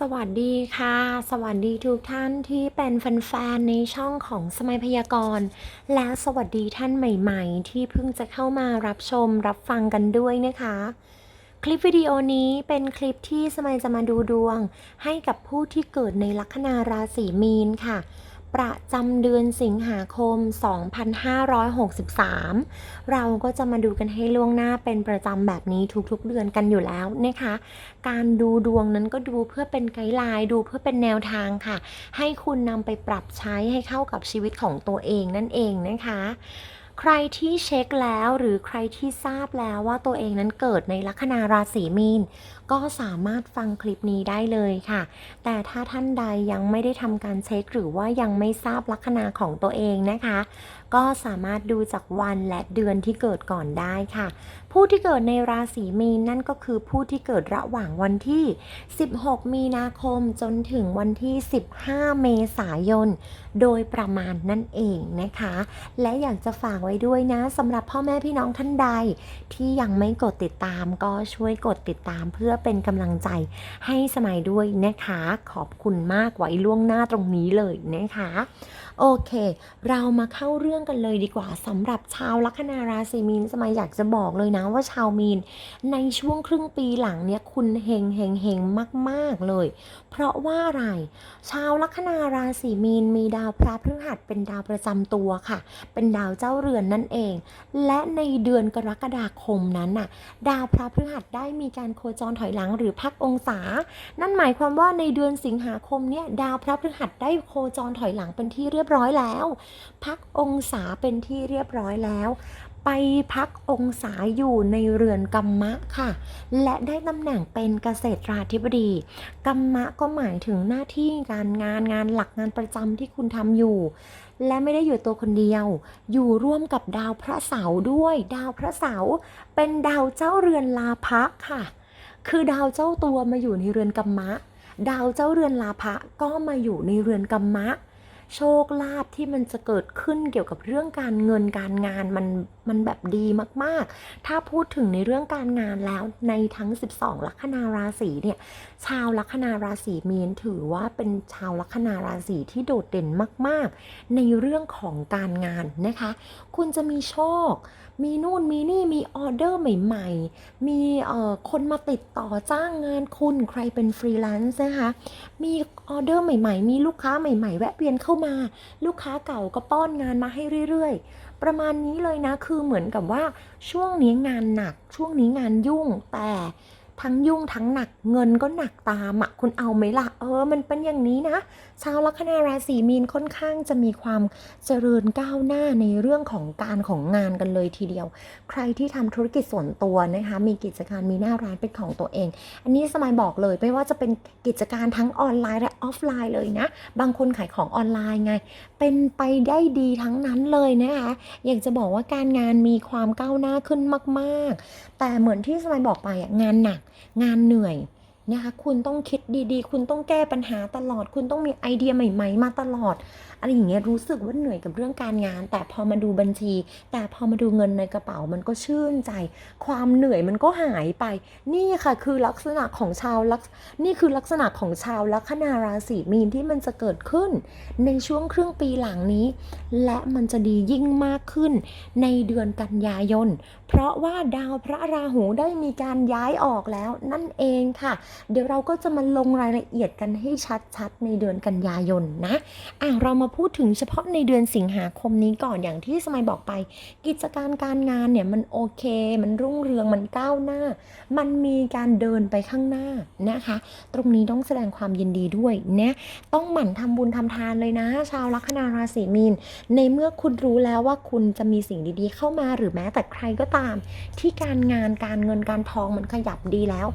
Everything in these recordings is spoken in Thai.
สวัสดีค่ะ สวัสดีทุกท่านที่เป็นแฟนๆในช่องของสมัยพยากรณ์ และสวัสดีท่านใหม่ๆ ที่เพิ่งจะเข้ามารับชมรับฟังกันด้วยนะคะ คลิปวิดีโอนี้เป็นคลิปที่สมัยจะมาดูดวง ให้กับผู้ที่เกิดในลัคนาราศีมีนค่ะ ประจำเดือนสิงหาคม 2563 เราก็จะมาดูกันให้ล่วงหน้าเป็นประจำแบบนี้ทุกๆเดือนกันอยู่แล้วนะคะ การดูดวงนั้นก็ดูเพื่อเป็นไกด์ไลน์ดูเพื่อเป็นแนวทางค่ะ ให้คุณนำไปปรับใช้ให้เข้ากับชีวิตของตัวเองนั่นเองนะคะ ใครที่เช็คแล้วหรือใครที่ทราบแล้วว่าตัวเองนั้นเกิดในลัคนาราศีมีน ก็สามารถฟังคลิปนี้ได้เลยค่ะ แต่ถ้าท่านใดยังไม่ได้ทำการเช็คหรือว่ายังไม่ทราบลัคนาของตัวเองนะคะ ก็สามารถดูจากวันและเดือนที่เกิดก่อนได้ค่ะ ผู้ที่เกิดในราศีมีนนั่นก็คือผู้ที่เกิดระหว่างวันที่ 16 มีนาคมจนถึงวันที่ 15 เมษายน โดยประมาณนั่นเองนะคะ และอยากจะฝากไว้ด้วยนะสำหรับพ่อแม่พี่น้องท่านใด ที่ยังไม่กดติดตามก็ช่วยกดติดตามเพื่อเป็นกำลังใจให้สมัยด้วยนะคะ ขอบคุณมากไว้ล่วงหน้าตรงนี้เลยนะคะโอเค เรามาเข้าเรื่องกันเลยดีกว่าสำหรับชาวลัคนาราศีมีนสมัยอยากจะบอกเลยนะว่าชาวมีน ในช่วงครึ่งปีหลังเนี่ยคุณเฮงเฮงเฮงมาก ๆ เลย เพราะว่าอะไร ชาวลัคนาราศีมีนมีดาวพระพฤหัสเป็นดาวประจำตัวค่ะ เป็นดาวเจ้าเรือนนั่นเอง และในเดือนกรกฎาคมนั้นน่ะ ดาวพระพฤหัสได้มีการโคจรถอยหลังหรือพักองศา นั่นหมายความว่าในเดือนสิงหาคมเนี่ยดาวพระพฤหัสได้โคจรถอยหลังเป็นที่เรียบร้อยแล้ว พักองศาเป็นที่เรียบร้อยแล้ว ไปพักองศาอยู่ในเรือนกัมมะค่ะ และได้ตำแหน่งเป็นเกษตราธิบดีกัมมะก็หมายถึงหน้าที่การงานงานหลักงานประจำที่คุณทำอยู่ และไม่ได้อยู่ตัวคนเดียว อยู่ร่วมกับดาวพระเสาร์ด้วย ดาวพระเสาร์เป็นดาวเจ้าเรือนลาภะค่ะ คือดาวเจ้าตัวมาอยู่ในเรือนกัมมะดาวเจ้าเรือนลาภะก็มาอยู่ในเรือนกัมมะ โชคลาภที่มันจะเกิดขึ้นเกี่ยวกับเรื่องการเงินการงานมันมันแบบดีมากๆ ถ้าพูดถึงในเรื่องการงานแล้วในทั้ง 12 ลัคนาราศีเนี่ยชาวลัคนาราศีมีนถือว่าเป็นชาวลัคนาราศีที่โดดเด่นมาก ๆ ในเรื่องของการงานนะคะ คุณจะมีโชค มีนู่นมีนี่มีออเดอร์ใหม่ ๆ มีเอ่อคนมาติดต่อจ้างงานคุณใครเป็นฟรีแลนซ์นะคะมีออเดอร์ใหม่ ๆ มีลูกค้าใหม่ ๆ แวะเวียนเข้ามา ลูกค้าเก่าก็ป้อนงานมาให้เรื่อยๆ ประมาณนี้เลยนะ คือเหมือนกับว่าช่วงนี้งานหนัก ช่วงนี้งานยุ่ง แต่ ทั้งยุ่งทั้งหนักเงินก็หนักตามอะคุณเอาไหมล่ะ เออ มันเป็นอย่างนี้นะ ชาวลัคนาราศีมีนค่อนข้างจะมีความเจริญก้าวหน้าในเรื่องของการของงานกันเลยทีเดียว ใครที่ทำธุรกิจส่วนตัวนะคะ มีกิจการมีหน้าร้านเป็นของตัวเอง อันนี้สมัยบอกเลยไม่ว่าจะเป็นกิจการทั้งออนไลน์และออฟไลน์เลยนะ บางคนขายของออนไลน์ไง เป็นไปได้ดีทั้งนั้นเลยนะคะอยากจะบอกว่าการงานมีความก้าวหน้าขึ้นมาก ๆ แต่เหมือนที่สมัยบอกไปงานหนัก งานเหนื่อย นะคะคุณต้องคิดดีๆ คุณต้องแก้ปัญหาตลอด คุณต้องมีไอเดียใหม่ ๆ มาตลอด อะไรอย่างเงี้ยรู้สึกว่าเหนื่อยกับเรื่องการงาน แต่พอมาดูบัญชี แต่พอมาดูเงินในกระเป๋ามันก็ชื่นใจ ความเหนื่อยมันก็หายไป นี่ค่ะคือลักษณะของชาวลักษนี่คือลักษณะของชาวลัคนาราศีมีนที่มันจะเกิดขึ้น ในช่วงครึ่งปีหลังนี้ และมันจะดียิ่งมากขึ้น ในเดือนกันยายนเพราะว่าดาวพระราหูได้มีการย้ายออกแล้วนั่นเองค่ะเดี๋ยวเราก็จะมาลงรายละเอียดกันให้ชัดๆ ในเดือนกันยายนนะอะเรามาพูดถึงเฉพาะในเดือนสิงหาคมนี้ก่อนอย่างที่สมัยบอกไป กิจการการงานเนี่ยมันโอเค มันรุ่งเรืองมันก้าวหน้า มันมีการเดินไปข้างหน้านะคะ ตรงนี้ต้องแสดงความยินดีด้วยนะต้องหมั่นทำบุญทำทานเลยนะ ชาวลัคนาราศีมีน ในเมื่อคุณรู้แล้วว่าคุณจะมีสิ่งดีๆ เข้ามาหรือแม้แต่ใครก็ตาม ที่การงานการเงินการทองมันขยับดีแล้ว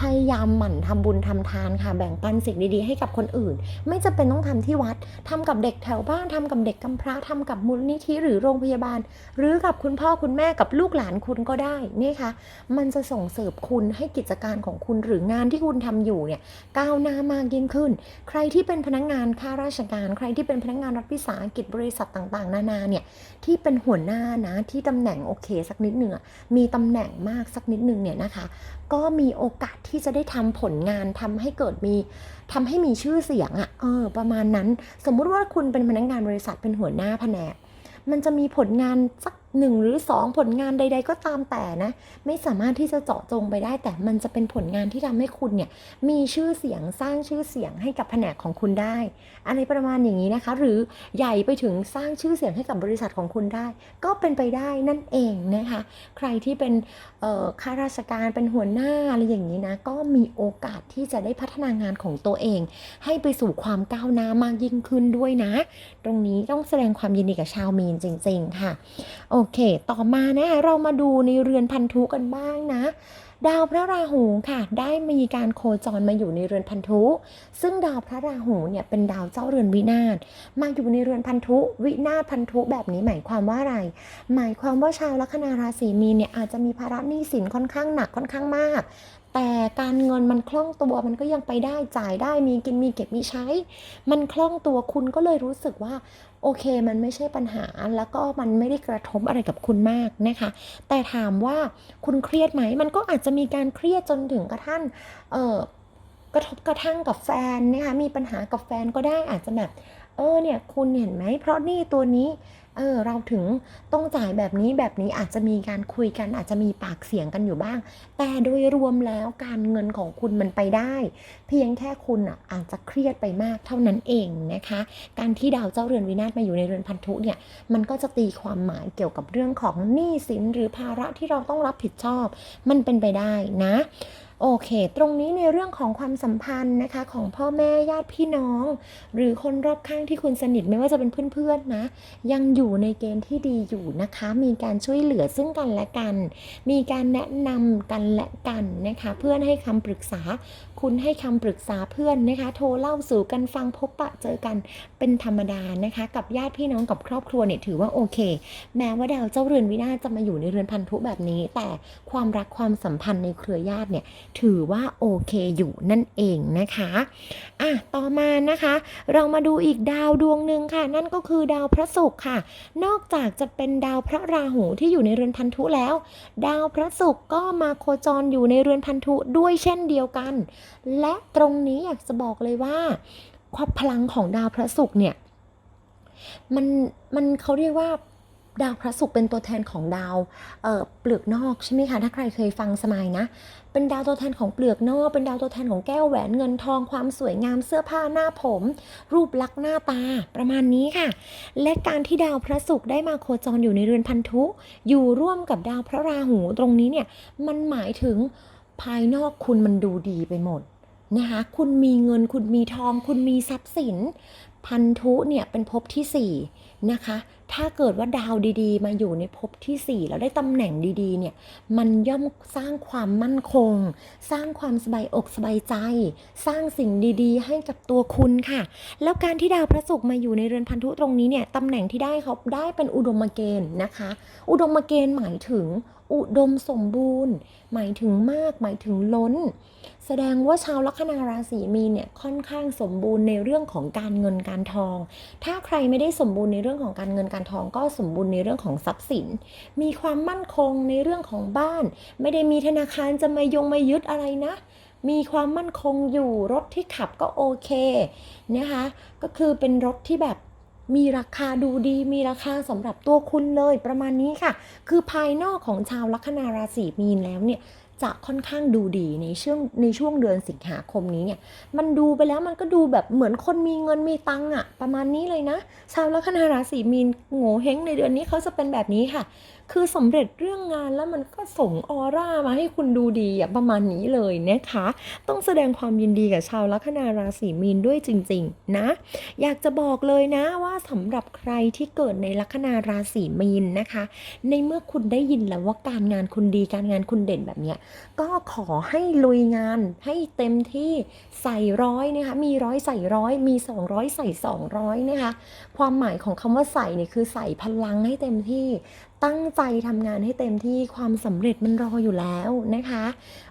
พยายามหมั่นทำบุญทำทานค่ะแบ่งปันสิ่งดีๆ ให้กับคนอื่น ไม่จำเป็นต้องทำที่วัดทำกับเด็กแถวบ้านทำกับเด็กกำพร้าทำกับมูลนิธิหรือโรงพยาบาล หรือกับคุณพ่อคุณแม่กับลูกหลานคุณก็ได้นี่ค่ะมันจะส่งเสริมคุณให้กิจการของคุณหรืองานที่คุณทำอยู่เนี่ยก้าวหน้ามากยิ่งขึ้น ใครที่เป็นพนักงานข้าราชการ ใครที่เป็นพนักงานรัฐวิสาหกิจบริษัทต่างๆ นานาเนี่ยที่เป็นหัวหน้านะที่ตำแหน่งโอเคสักนิดหนึ่งมีตำแหน่งมากสักนิดหนึ่งเนี่ยนะคะ ก็มีโอกาสที่จะได้ทำผลงานทำให้เกิดมีทำให้มีชื่อเสียงอะเออ ประมาณนั้น สมมุติว่าคุณเป็นพนักงานบริษัทเป็นหัวหน้าแผนก มันจะมีผลงานสัก หนึ่งหรือสองผลงานใด ๆ ก็ตามแต่นะ ไม่สามารถที่จะเจาะจงไปได้ แต่มันจะเป็นผลงานที่ทำให้คุณเนี่ยมีชื่อเสียงสร้างชื่อเสียงให้กับแผนกของคุณได้ อะไรประมาณอย่างนี้นะคะ หรือใหญ่ไปถึงสร้างชื่อเสียงให้กับบริษัทของคุณได้ ก็เป็นไปได้นั่นเองนะคะ ใครที่เป็นข้าราชการเป็นหัวหน้าอะไรอย่างนี้นะก็มีโอกาสที่จะได้พัฒนางานของตัวเอง ให้ไปสู่ความก้าวหน้ามากยิ่งขึ้นด้วยนะ ตรงนี้ต้องแสดงความยินดีกับชาวมีนจริง ๆ ค่ะโอเค ต่อมานะคะเรามาดูในเรือนพันธุกันบ้างนะ ดาวพระราหูค่ะ ได้มีการโคจรมาอยู่ในเรือนพันธุ ซึ่งดาวพระราหูเนี่ยเป็นดาวเจ้าเรือนวินาศมาอยู่ในเรือนพันธุวินาศพันธุแบบนี้หมายความว่าอะไร หมายความว่าชาวลัคนาราศีมีนเนี่ยอาจจะมีภาระหนี้สินค่อนข้างหนักค่อนข้างมาก แต่การเงินมันคล่องตัวมันก็ยังไปได้จ่ายได้มีกินมีเก็บมีใช้ มันคล่องตัวคุณก็เลยรู้สึกว่า โอเค มันไม่ใช่ปัญหาแล้วก็มันไม่ได้กระทบอะไรกับคุณมากนะคะ แต่ถามว่าคุณเครียดไหมมันก็อาจจะมีการเครียดจนถึงกระทั่งเออกระทบกระทั่งกับแฟนนะคะมีปัญหากับแฟนก็ได้อาจจะแบบเออเนี่ยคุณเห็นไหมเพราะนี่ตัวนี้ เออเราถึงต้องจ่ายแบบนี้แบบนี้อาจจะมีการคุยกัน อาจจะมีปากเสียงกันอยู่บ้าง แต่โดยรวมแล้วการเงินของคุณมันไปได้ เพียงแค่คุณอะอาจจะเครียดไปมากเท่านั้นเองนะคะ การที่ดาวเจ้าเรือนวินาศมาอยู่ในเรือนพันธุเนี่ยมันก็จะตีความหมายเกี่ยวกับเรื่องของหนี้สินหรือภาระที่เราต้องรับผิดชอบ มันเป็นไปได้นะ โอเค ตรงนี้ในเรื่องของความสัมพันธ์นะคะ ของพ่อแม่ญาติพี่น้อง หรือคนรอบข้างที่คุณสนิทไม่ว่าจะเป็นเพื่อนๆนะ ยังอยู่ในเกณฑ์ที่ดีอยู่นะคะ มีการช่วยเหลือซึ่งกันและกัน มีการแนะนำกันและกันนะคะ เพื่อนให้คำปรึกษา คุณให้คำปรึกษาเพื่อนนะคะ โทรเล่าสู่กันฟังพบปะเจอกันเป็นธรรมดานะคะ กับญาติพี่น้องกับครอบครัวเนี่ยถือว่าโอเค แม้ว่าดาวเจ้าเรือนวินาศจะมาอยู่ในเรือนพันธุแบบนี้ แต่ความรักความสัมพันธ์ในเครือญาติเนี่ยถือว่าโอเคอยู่นั่นเองนะคะอะต่อมานะคะ เรามาดูอีกดาวดวงหนึ่งค่ะ นั่นก็คือดาวพระศุกร์ค่ะ นอกจากจะเป็นดาวพระราหูที่อยู่ในเรือนพันธุแล้ว ดาวพระศุกร์ก็มาโคจรอยู่ในเรือนพันธุด้วยเช่นเดียวกันและตรงนี้อยากจะบอกเลยว่า ความพลังของดาวพระศุกร์เนี่ยมันมันเขาเรียกว่าดาวพระศุกร์เป็นตัวแทนของดาวเเปลือกนอกใช่ไหมคะถ้าใครเคยฟังสมัยนะ เป็นดาวตัวแทนของเปลือกนอก เป็นดาวตัวแทนของแก้วแหวนเงินทองความสวยงามเสื้อผ้าหน้าผม รูปลักษณ์หน้าตาประมาณนี้ค่ะ และการที่ดาวพระศุกร์ได้มาโคจรอยู่ในเรือนพันธุ อยู่ร่วมกับดาวพระราหูตรงนี้เนี่ยมันหมายถึง ภายนอกคุณมันดูดีไปหมดนะคะคุณมีเงินคุณมีทอง คุณมีทรัพย์สินพันธุเนี่ยเป็นภพที่สี่นะคะ ถ้าเกิดว่าดาวดีๆ มาอยู่ในภพที่ 4 แล้วได้ตำแหน่งดีๆเนี่ย มันย่อมสร้างความมั่นคง สร้างความสบายอกสบายใจ สร้างสิ่งดีๆ ให้กับตัวคุณค่ะ แล้วการที่ดาวพระศุกร์มาอยู่ในเรือนพันธุตรงนี้เนี่ยตำแหน่งที่ได้เขาได้เป็นอุดมเกณฑ์นะคะ อุดมเกณฑ์หมายถึงอุดมสมบูรณ์ หมายถึงมาก หมายถึงล้น แสดงว่าชาวลัคนาราศีมีนเนี่ยค่อนข้างสมบูรณ์ในเรื่องของการเงินการทอง ถ้าใครไม่ได้สมบูรณ์ในเรื่องของการเงินการทอง ก็สมบูรณ์ในเรื่องของทรัพย์สิน มีความมั่นคงในเรื่องของบ้าน ไม่ได้มีธนาคารจะมายงมายึดอะไรนะ มีความมั่นคงอยู่รถที่ขับก็โอเคนะคะก็คือเป็นรถที่แบบมีราคาดูดีมีราคาสำหรับตัวคุณเลยประมาณนี้ค่ะ คือภายนอกของชาวลัคนาราศีมีนแล้วเนี่ย จะค่อนข้างดูดีในช่วงในช่วงเดือนสิงหาคมนี้เนี่ยมันดูไปแล้วมันก็ดูแบบเหมือนคนมีเงินมีตังอะประมาณนี้เลยนะชาวลัคนาราศีมีนโง่เฮงในเดือนนี้เขาจะเป็นแบบนี้ค่ะ คือสำเร็จเรื่องงานแล้วมันก็ส่งออร่ามาให้คุณดูดีอะประมาณนี้เลยนะคะ ต้องแสดงความยินดีกับชาวลัคนาราศีมีนด้วยจริง ๆ นะ อยากจะบอกเลยนะว่าสำหรับใครที่เกิดในลัคนาราศีมีนนะคะ ในเมื่อคุณได้ยินแล้วว่าการงานคุณดีการงานคุณเด่นแบบเนี้ยก็ขอให้ลุยงานให้เต็มที่ใส่ร้อยนะคะมีร้อยใส่ร้อยมี 200 ใส่ 200นะคะความหมายของคำว่าใส่เนี่ยคือใส่พลังให้เต็มที่ ตั้งใจทำงานให้เต็มที่ความสำเร็จมันรออยู่แล้วนะคะ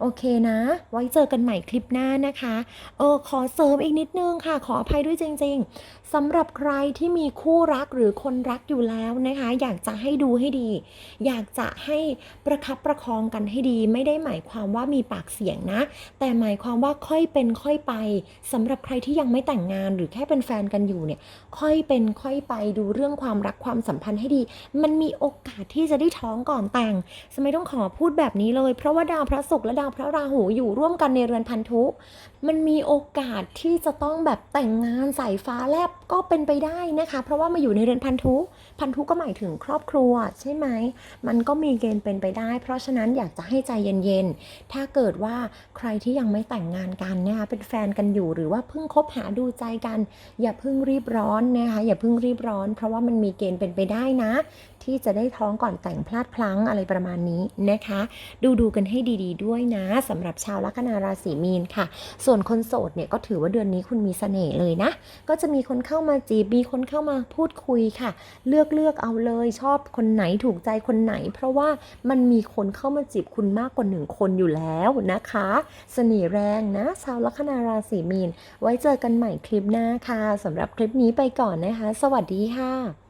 โอเคนะ ไว้เจอกันใหม่คลิปหน้านะคะเออขอเสริมอีกนิดนึงค่ะ ขออภัยด้วยจริง ๆสำหรับใครที่มีคู่รักหรือคนรักอยู่แล้วนะคะ อยากจะให้ดูให้ดี อยากจะให้ประคับประคองกันให้ดี ไม่ได้หมายความว่ามีปากเสียงนะ แต่หมายความว่าค่อยเป็นค่อยไปสำหรับใครที่ยังไม่แต่งงานหรือแค่เป็นแฟนกันอยู่เนี่ย ค่อยเป็นค่อยไปดูเรื่องความรักความสัมพันธ์ให้ดี มันมีโอกาสที่จะได้ท้องก่อนแต่งสมัยต้องขอพูดแบบนี้เลย เพราะว่าดาวพระศุกร์และดาวพระราหูอยู่ร่วมกันในเรือนพันธุ มันมีโอกาสที่จะต้องแบบแต่งงานใส่ฟ้าแลบก็เป็นไปได้นะคะ เพราะว่ามาอยู่ในเรือนพันธุ พันธุก็หมายถึงครอบครัวใช่ไหม มันก็มีเกณฑ์เป็นไปได้ เพราะฉะนั้นอยากจะให้ใจเย็นๆ ถ้าเกิดว่าใครที่ยังไม่แต่งงานกันนะคะเป็นแฟนกันอยู่หรือว่าเพิ่งคบหาดูใจกัน อย่าเพิ่งรีบร้อนนะคะอย่าเพิ่งรีบร้อน เพราะว่ามันมีเกณฑ์เป็นไปได้นะ ที่จะได้ท้องก่อนแต่งพลาดพลั้งอะไรประมาณนี้นะคะ ดูดูกันให้ดี ๆ ด้วยนะสำหรับชาวลัคนาราศีมีนค่ะ ส่วนคนโสดเนี่ยก็ถือว่าเดือนนี้คุณมีเสน่ห์เลยนะ ก็จะมีคนเข้ามาจีบมีคนเข้ามาพูดคุยค่ะ เลือกเลือกเอาเลยชอบคนไหนถูกใจคนไหน เพราะว่ามันมีคนเข้ามาจีบคุณมากกว่าหนึ่งคนอยู่แล้วนะคะ เสน่ห์แรงนะ ชาวลัคนาราศีมีน ไว้เจอกันใหม่คลิปหน้าค่ะสำหรับคลิปนี้ไปก่อนนะคะ สวัสดีค่ะ